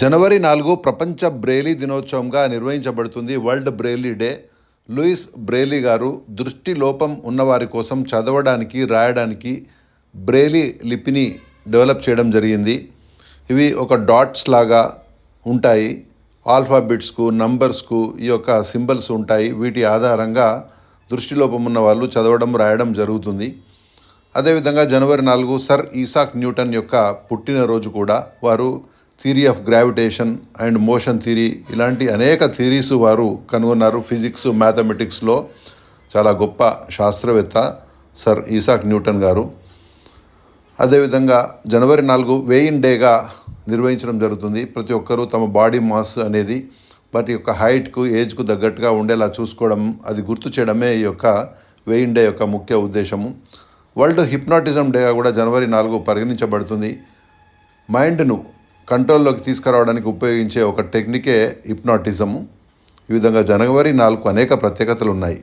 జనవరి నాలుగు ప్రపంచ బ్రెయిలీ దినోత్సవంగా నిర్వహించబడుతుంది world Braille day. Louis Braille గారు దృష్టి లోపం ఉన్నవారి కోసం చదవడానికి రాయడానికి బ్రెయిలీ లిపిని డెవలప్ చేయడం జరిగింది. ఇవి ఒక డాట్స్ లాగా ఉంటాయి. ఆల్ఫాబెట్స్కు నంబర్స్కు ఈ యొక్క సింబల్స్ ఉంటాయి. వీటి ఆధారంగా దృష్టిలోపం ఉన్న వాళ్ళు చదవడం రాయడం జరుగుతుంది. అదేవిధంగా జనవరి నాలుగు సర్ ఈసాక్ న్యూటన్ యొక్క పుట్టినరోజు కూడా వారు theory of gravitation and motion theory ఇలాంటి అనేక థియరీస్ వారు కనుగొన్నారు. ఫిజిక్స్ మ్యాథమెటిక్స్లో చాలా గొప్ప శాస్త్రవేత్త సర్ ఈసాక్ న్యూటన్ గారు. అదేవిధంగా జనవరి నాలుగు వేయిన్ డేగా నిర్వహించడం జరుగుతుంది. ప్రతి ఒక్కరూ తమ బాడీ మాస్ అనేది వాటి యొక్క హైట్కు ఏజ్కు తగ్గట్టుగా ఉండేలా చూసుకోవడం అది గుర్తు చేయడమే ఈ యొక్క వేయిన్ డే యొక్క ముఖ్య ఉద్దేశము. వరల్డ్ హిప్నాటిజం డేగా కూడా జనవరి నాలుగు పరిగణించబడుతుంది. మైండ్ను కంట్రోల్లోకి తీసుకురావడానికి ఉపయోగించే ఒక టెక్నికే హిప్నాటిజము. ఈ విధంగా జనవరి నాలుగు అనేక ప్రత్యేకతలు ఉన్నాయి.